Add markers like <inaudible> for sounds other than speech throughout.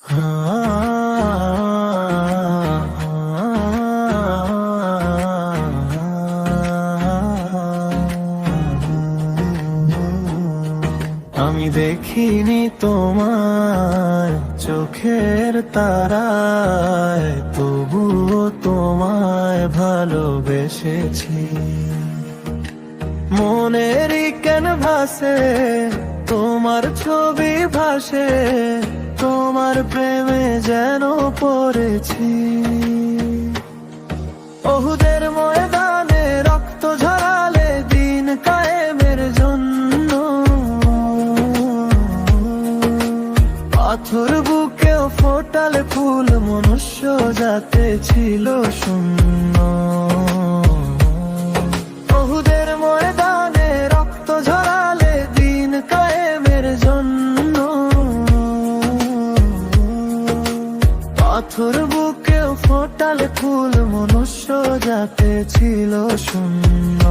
<laughs> আমি দেখিনি তোমার চোখের তারায় তবুও তোমায় ভালোবেসেছি। মনেরই কেন ভাসে তোমার ছবি ভাসে তোমার প্রেমে যেন পড়েছি। ওহুদের ময়দানে রক্ত ঝরালে দিন কায়েমের জন্য। পাথর বুকেও ফোটালে ফুল মনুষ্য যাতে ছিল শূন্য। পাথর বুকেও ফোটালে ফুল মনুষ্য যাতে ছিল শূন্য।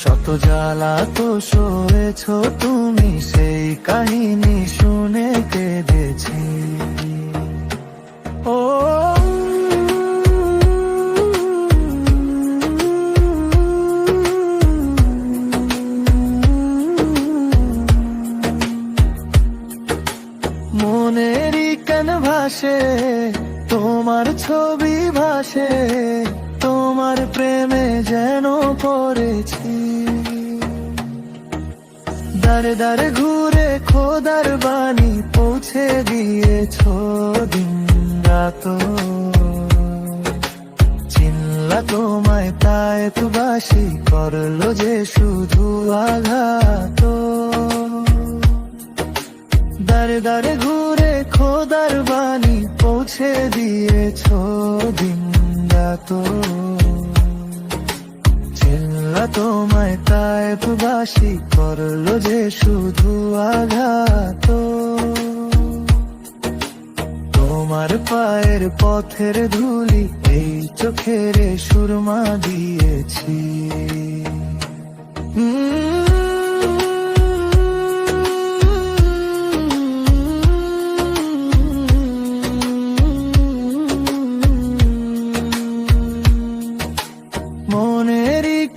শত জ্বালা তো সয়েছ তুমি, সেই কাহিনী শুনে কেঁদেছি। ও মনেরই কেন ভাসে? তোমার ছবি ভাসে, তোমার প্রেমে যেন পড়েছি। দারে দারে ঘুরে খোদার বাণী পৌঁছে দিয়েছ দিন রাত। চিনলা তোমায়, তাই তুবাসি করল যে শুধু আঘাত। দারে দারে ঘুরে খোদার বাণী পৌঁছে দিয়েছ দিন রাত চিল্লা তোমায় প্রবাসী করল যে শুধু আঘাত। তোমার পায়ের পথের ধুলি এই চোখের সুরমা দিয়েছি।